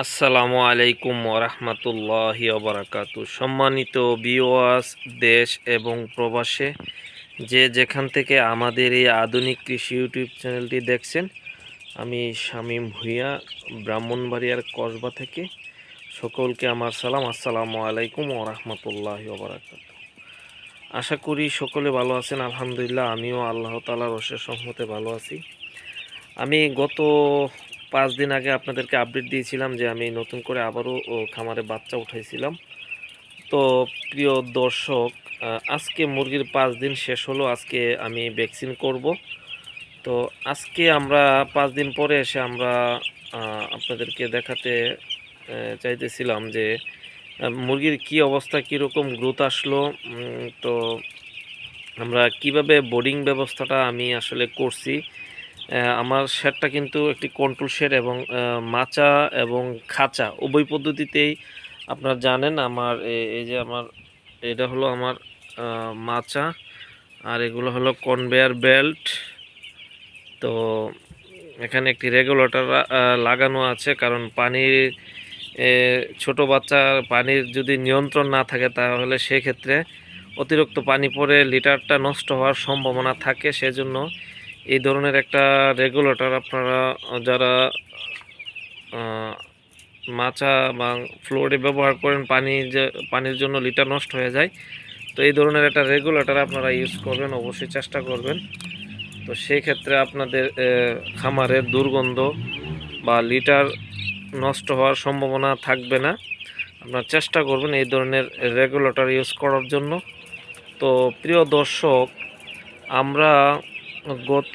আসসালামু আলাইকুম ওরহমতুল্লাহি ওবরাকাতু সম্মানিত বিওয়াস দেশ এবং প্রবাসে, যে যেখান থেকে আমাদের এই আধুনিক কৃষি ইউটিউব চ্যানেলটি দেখছেন, আমি শামীম ভুইয়া, ব্রাহ্মণবাড়িয়ার কসবা থেকে। সকলকে আমার সালাম। আসসালামু আলাইকুম ওরহমতুল্লাহি ওবরাকাতু আশা করি সকলে ভালো আছেন, আলহামদুলিল্লাহ। আমিও আল্লাহ তালার অশেষ সম্মতে ভালো আছি। আমি গত পাঁচ দিন আগে আপনাদেরকে আপডেট দিয়েছিলাম যে আমি নতুন করে আবারও খামারে বাচ্চা উঠাইছিলাম। তো প্রিয় দর্শক আজকে মুরগির পাঁচ দিন শেষ হলো, আজকে আমি ভ্যাকসিন করব। তো আজকে আমরা পাঁচ দিন পরে এসে আমরা আপনাদেরকে দেখাতে চাইতেছিলাম যে মুরগির কি অবস্থা, কীরকম গ্রোথ আসলো তো আমরা কীভাবে বোর্ডিং ব্যবস্থাটা আমি আসলে করছি। আমার শেডটা কিন্তু একটি কন্ট্রোল শেড এবং মাচা এবং খাঁচা। উভয় পদ্ধতিতেই আপনারা জানেন আমার এই যে আমার, এটা হলো আমার মাচা আর এগুলো হলো কনভেয়ার বেল্ট তো এখানে একটি রেগুলেটর লাগানো আছে কারণ পানির ছোট বাচ্চার পানির যদি নিয়ন্ত্রণ না থাকে তাহলে সেক্ষেত্রে অতিরিক্ত পানি পড়ে লিটারটা নষ্ট হওয়ার সম্ভাবনা থাকে। সেজন্য এই ধরনের একটা রেগুলেটর আপনারা, যারা মাচা বা ফ্লোরে ব্যবহার করেন, পানি যে, পানির জন্য লিটার নষ্ট হয়ে যায়, তো এই ধরনের একটা রেগুলেটর আপনারা ইউজ করবেন, অবশ্যই চেষ্টা করবেন। তো সেই ক্ষেত্রে আপনাদের খামারের দুর্গন্ধ বা লিটার নষ্ট হওয়ার সম্ভাবনা থাকবে না। আপনারা চেষ্টা করবেন এই ধরনের রেগুলেটর ইউজ করার জন্য। তো প্রিয় দর্শক, আমরা গত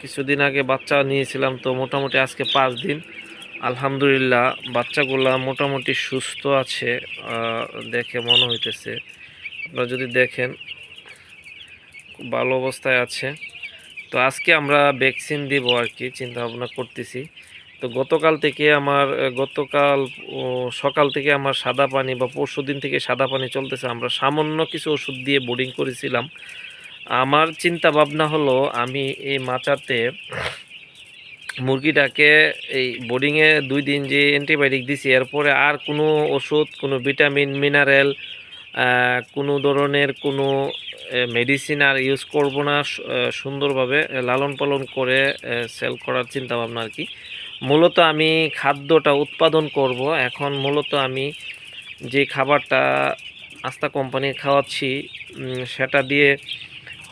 কিছুদিন আগে বাচ্চা নিয়েছিলাম, তো মোটামুটি আজকে পাঁচ দিন। আলহামদুলিল্লাহ, বাচ্চাগুলা মোটামুটি সুস্থ আছে দেখে মনে হইতেছে। আপনারা যদি দেখেন, খুব ভালো অবস্থায় আছে। তো আজকে আমরা ভ্যাকসিন দিব আর কি চিন্তা ভাবনা করতেছি। তো গতকাল থেকে আমার, গতকাল সকাল থেকে আমার সাদা পানি বা পরশু দিন থেকে সাদা পানি চলতেছে। আমরা সামান্য কিছু ওষুধ দিয়ে বোর্ডিং করেছিলাম। আমার চিন্তা ভাবনা হলো আমি এই মাচাতে মুরগিটাকে এই বোর্ডিংয়ে দুই দিন যে অ্যান্টিবায়োটিক দিছি, এরপরে আর কোনো ওষুধ, কোনো ভিটামিন মিনারেল কোনো ধরনের কোনো মেডিসিন আর ইউজ করব না সুন্দরভাবে লালন পালন করে সেল করার চিন্তা ভাবনা আর কি। মূলত আমি খাদ্যটা উৎপাদন করব। এখন মূলত আমি যে খাবারটা আস্তা কোম্পানি খাওয়াচ্ছি সেটা দিয়ে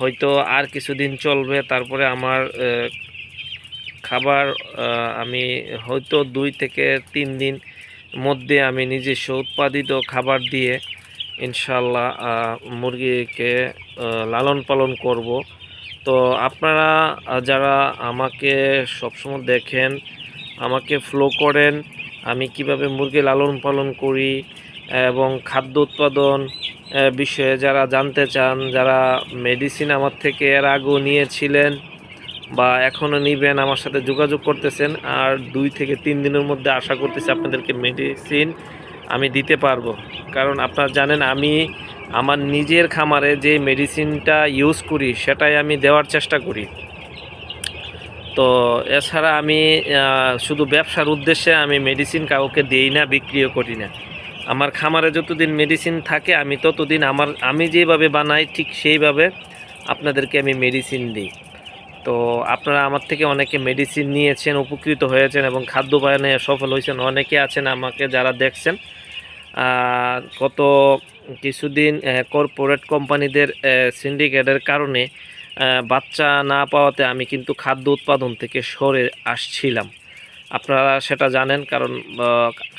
হয়তো আর কিছুদিন চলবে, তারপরে আমার খাবার আমি হয়তো দুই থেকে তিন দিন মধ্যে আমি নিজস্ব উৎপাদিত খাবার দিয়ে ইনশাল্লাহ মুরগিকে লালন পালন করব। তো আপনারা যারা আমাকে সবসময় দেখেন, আমাকে ফলো করেন, আমি কীভাবে মুরগি লালন পালন করি, এবং খাদ্য উৎপাদন বিষয়ে যারা জানতে চান, যারা মেডিসিন আমার থেকে এর আগেও নিয়েছিলেন বা এখনও নিবেন, আমার সাথে যোগাযোগ করতেছেন, আর দুই থেকে তিন দিনের মধ্যে আশা করতেছি আপনাদেরকে মেডিসিন আমি দিতে পারব। কারণ আপনারা জানেন, আমি আমার নিজের খামারে যে মেডিসিনটা ইউজ করি, সেটাই আমি দেওয়ার চেষ্টা করি। তো এছাড়া আমি শুধু ব্যবসার উদ্দেশ্যে আমি মেডিসিন কাউকে দিই না, বিক্রিও করি না। আমার খামারে যতদিন মেডিসিন থাকে, আমি ততদিন আমার, আমি যেভাবে বানাই, ঠিক সেইভাবে আপনাদেরকে আমি মেডিসিন দিই। তো আপনারা আমার থেকে অনেকে মেডিসিন নিয়েছেন, উপকৃত হয়েছেন এবং খাদ্য বায়নে সফল হয়েছেন। অনেকে আছেন আমাকে যারা দেখছেন গত কিছুদিন কর্পোরেট কোম্পানিদের সিন্ডিকেটের কারণে বাচ্চা না পাওয়াতে আমি কিন্তু খাদ্য উৎপাদন থেকে সরে আসছিলাম। আপনারা সেটা জানেন, কারণ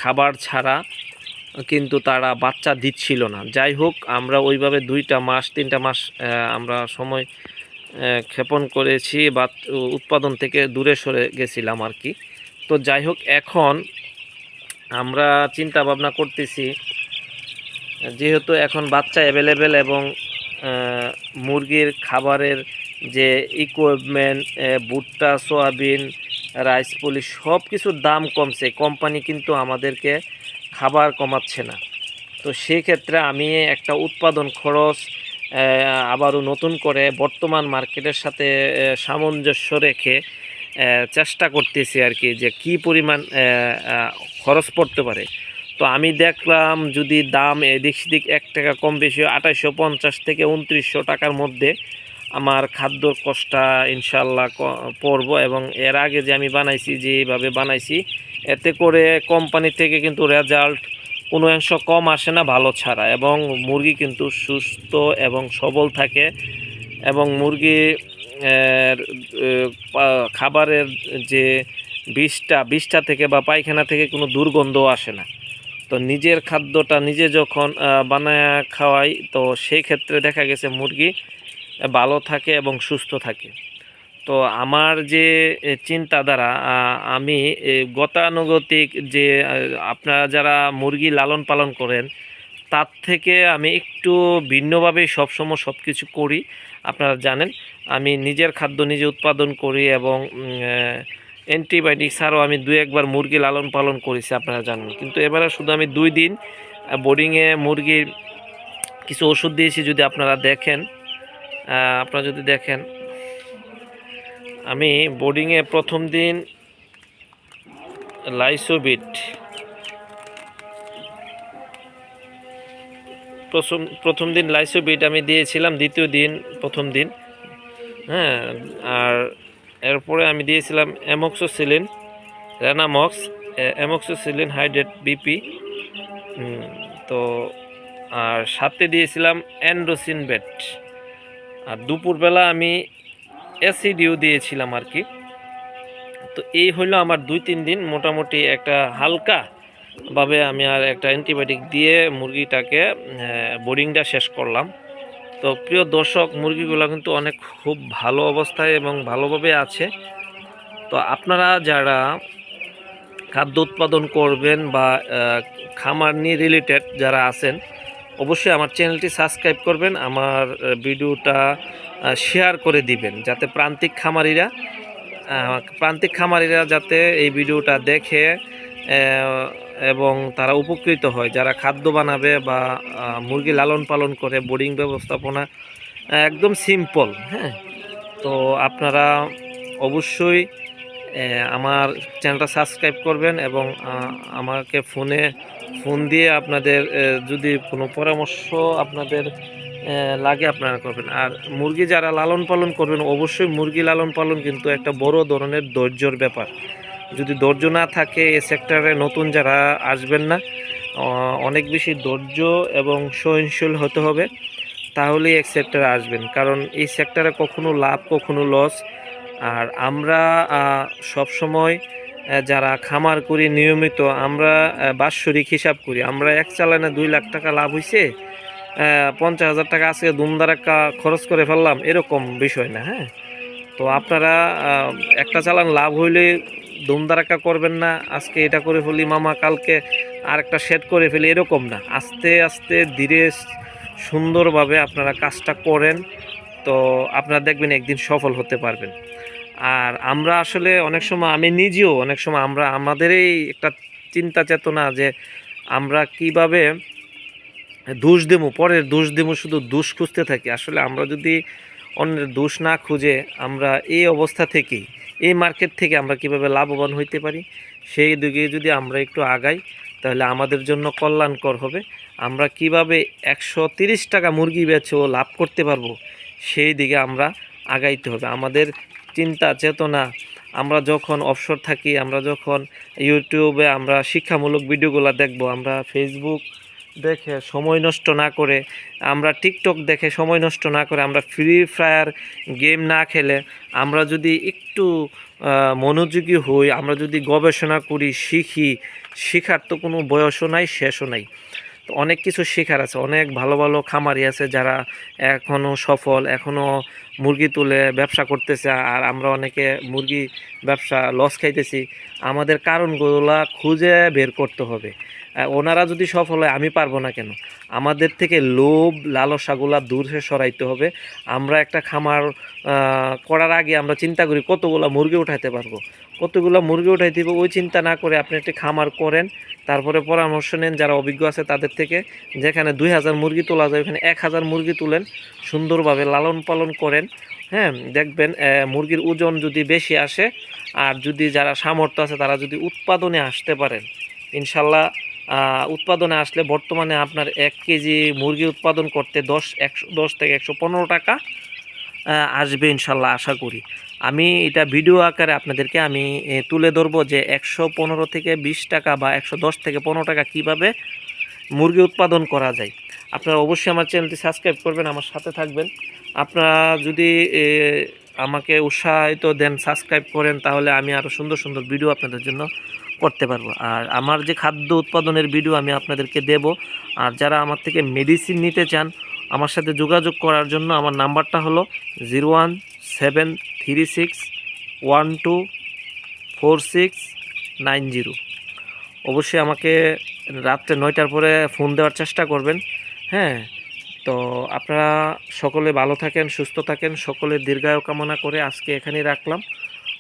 খাবার ছাড়া কিন্তু তারা বাচ্চা দিচ্ছিল না। যাই হোক, আমরা ওইভাবে দুইটা মাস, তিনটা মাস আমরা সময় ক্ষেপণ করেছি বা উৎপাদন থেকে দূরে সরে গেছিলাম আর কি। তো যাই হোক, এখন আমরা চিন্তা ভাবনা করতেছি, যেহেতু এখন বাচ্চা অ্যাভেলেবেল এবং মুরগির খাবারের যে ইকুইপমেন্ট ভুট্টা, সোয়াবিন রাইস পলি সব কিছুর দাম কমছে। কোম্পানি কিন্তু আমাদেরকে খাবার কমাচ্ছে না। তো সেই ক্ষেত্রে আমি একটা উৎপাদন খরচ আবারও নতুন করে বর্তমান মার্কেটের সাথে সামঞ্জস্য রেখে চেষ্টা করতেছি আর কি যে কি পরিমাণ খরচ পড়তে পারে। তো আমি দেখলাম যদি দাম এদিক সেদিক এক টাকা কম বেশি আঠাশশো পঞ্চাশ থেকে উনত্রিশশো টাকার মধ্যে আমার খাদ্য কষ্টা ইনশাল্লাহ পড়ব এবং এর আগে যে আমি বানাইছি, যেভাবে বানাইছি এতে করে কোম্পানি থেকে কিন্তু রেজাল্ট কোনো অংশ কম আসে না, ভালো ছাড়া। এবং মুরগি কিন্তু সুস্থ এবং সবল থাকে এবং মুরগি খাবারের যে বিষটা বিষটা থেকে বা পায়খানা থেকে কোনো দুর্গন্ধ আসে না। তো নিজের খাদ্যটা নিজে যখন বানায় খাওয়াই, তো সেই ক্ষেত্রে দেখা গেছে মুরগি ভালো থাকে এবং সুস্থ থাকে। তো আমার যে চিন্তাধারা আমি গতানুগতিক যে আপনারা যারা মুরগি লালন পালন করেন, তার থেকে আমি একটু ভিন্নভাবে সবসময় সব কিছু করি। আপনারা জানেন, আমি নিজের খাদ্য নিজে উৎপাদন করি এবং অ্যান্টিবায়োটিক ছাড়াও আমি দুই একবার মুরগি লালন পালন করেছি, আপনারা জানেন। কিন্তু এবারে শুধু আমি দুই দিন বোর্ডিংয়ে মুরগির কিছু ওষুধ দিয়েছি যদি আপনারা দেখেন আপনারা যদি দেখেন আমি বোর্ডিংয়ে প্রথম দিন লাইসোবিট। প্রথম প্রথম দিন লাইসোবিট আমি দিয়েছিলাম, দ্বিতীয় দিন, প্রথম দিন। হ্যাঁ আর এরপরে আমি দিয়েছিলাম amoxicillin, Renamox amoxicillin hydrate BP তো, আর সাথে দিয়েছিলাম অ্যান্ড্রোসিন বেট আর দুপুরবেলা আমি অ্যাসিডিও দিয়েছিলাম আর কি। তো এই হলো আমার দুই, তিন দিন মোটামুটি একটা হালকা ভাবে আমি আর একটা অ্যান্টিবায়োটিক দিয়ে মুরগিটাকে বোর্ডিংটা শেষ করলাম। তো প্রিয় দর্শক, মুরগিগুলো কিন্তু অনেক খুব ভালো অবস্থায় এবং ভালোভাবে আছে। তো আপনারা যারা খাদ্য উৎপাদন করবেন বা খামার নিয়ে রিলেটেড যারা আছেন, অবশ্যই আমার চ্যানেলটি সাবস্ক্রাইব করবেন। আমার ভিডিওটা শেয়ার করে দিবেন, যাতে প্রান্তিক খামারিরা প্রান্তিক খামারিরা যাতে এই ভিডিওটা দেখে এবং তারা উপকৃত হয়। যারা খাদ্য বানাবে বা মুরগি লালন পালন করে বোর্ডিং ব্যবস্থাপনা একদম সিম্পল হ্যাঁ? তো আপনারা অবশ্যই আমার চ্যানেলটা সাবস্ক্রাইব করবেন এবং আমাকে ফোনে, ফোন দিয়ে আপনাদের যদি কোনো পরামর্শ আপনাদের লাগে আপনারা করবেন। আর মুরগি যারা লালন পালন করবেন, অবশ্যই মুরগি লালন পালন কিন্তু একটা বড় ধরনের ধৈর্যর ব্যাপার। যদি ধৈর্য না থাকে এ সেক্টরে নতুন যারা আসবেন না অনেক বেশি ধৈর্য এবং সহনশীল হতে হবে, তাহলেই এক সেক্টরে আসবেন। কারণ এই সেক্টরে কখনো লাভ, কখনো লস আর আমরা সব সময় যারা খামার করি নিয়মিত, আমরা বাৎসরিক হিসাব করি। আমরা এক চালানে দুই লাখ টাকা লাভ হয়েছে পঞ্চাশ হাজার টাকা আজকে দুমদারাক্কা খরচ করে ফেললাম, এরকম বিষয় না হ্যাঁ? তো আপনারা একটা চালান লাভ হইলে দুমদারাক্কা করবেন না, আজকে এটা করে ফেলি, মামা কালকে আর একটা সেট করে ফেলি, এরকম না। আস্তে আস্তে ধীরে সুন্দরভাবে আপনারা কাজটা করেন, তো আপনারা দেখবেন একদিন সফল হতে পারবেন। আর আমরা আসলে অনেক সময়, আমি নিজেও অনেক সময় আমরা, আমাদেরই একটা চিন্তা চেতনা যে আমরা কীভাবে দোষ দেবো, পরের দোষ দেবো, শুধু দোষ খুঁজতে থাকি। আসলে আমরা যদি অন্যের দোষ না খুঁজে আমরা এই অবস্থা থেকে, এই মার্কেট থেকে আমরা কীভাবে লাভবান হইতে পারি, সেই দিকে যদি আমরা একটু আগাই, তাহলে আমাদের জন্য কল্যাণকর হবে। আমরা কীভাবে একশো টাকা মুরগি বেচেও লাভ করতে পারব, সেই দিকে আমরা আগাইতে হবে। আমাদের চিন্তা, চেতনা, আমরা যখন অবসর থাকি, আমরা যখন ইউটিউবে আমরা শিক্ষামূলক ভিডিওগুলো দেখব, আমরা ফেসবুক দেখে, সময় নষ্ট না করে, আমরা টিকটক দেখে সময় নষ্ট না করে আমরা ফ্রি ফায়ার গেম না খেলে, আমরা যদি একটু মনোযোগী হই, আমরা যদি গবেষণা করি, শিখি, শেখার তো কোনো বয়সও নাই, শেষও নাই। তো অনেক কিছু শেখার আছে, অনেক ভালো ভালো খামারি আছে যারা এখনও সফল এখনও মুরগি তুলে ব্যবসা করতেছে, আর আমরা অনেকে মুরগি ব্যবসা লস খাইতেছি। আমাদের কারণগুলো খুঁজে বের করতে হবে। ওনারা যদি সফল হয়, আমি পারব না কেন? আমাদের থেকে লোভ লালসাগুলা দূরে সরাইতে হবে। আমরা একটা খামার করার আগে আমরা চিন্তা করি, কতগুলো মুরগি উঠাইতে পারব? কতগুলো মুরগি উঠাই দিব? ওই চিন্তা না করে আপনি একটি খামার করেন, তারপরে পরামর্শ নেন যারা অভিজ্ঞ আছে তাদের থেকে, যেখানে দুই হাজার মুরগি তোলা যায়, ওখানে এক হাজার মুরগি তুলেন, সুন্দরভাবে লালন পালন করেন। হ্যাঁ দেখবেন মুরগির ওজন যদি বেশি আসে, আর যদি যারা সামর্থ্য আছে তারা যদি উৎপাদনে আসতে পারেন, ইনশাল্লাহ উৎপাদনে আসলে বর্তমানে আপনার এক কেজি মুরগি উৎপাদন করতে দশ একশো, দশ থেকে একশো পনেরো টাকা আসবে ইনশাল্লাহ, আশা করি। আমি এটা ভিডিও আকারে আপনাদেরকে আমি তুলে ধরবো যে একশো পনেরো থেকে বিশ টাকা বা একশো দশ থেকে পনেরো টাকা কীভাবে মুরগি উৎপাদন করা যায়। আপনারা অবশ্যই আমার চ্যানেলটি সাবস্ক্রাইব করবেন, আমার সাথে থাকবেন। আপনারা যদি আমাকে উৎসাহিত দেন, সাবস্ক্রাইব করেন, তাহলে আমি আরও সুন্দর সুন্দর ভিডিও আপনাদের জন্য করতে পারব। আর আমার যে খাদ্য উৎপাদনের ভিডিও আমি আপনাদেরকে দেব, আর যারা আমার থেকে মেডিসিন নিতে চান, আমার সাথে যোগাযোগ করার জন্য আমার নাম্বারটা হলো zero one seven three six one two four six nine zero. অবশ্যই আমাকে রাত্রে নয়টার পরে ফোন দেওয়ার চেষ্টা করবেন। হ্যাঁ তো আপনারা সকলে ভালো থাকেন, সুস্থ থাকেন, সকলে দীর্ঘায়ু কামনা করে আজকে এখানেই রাখলাম।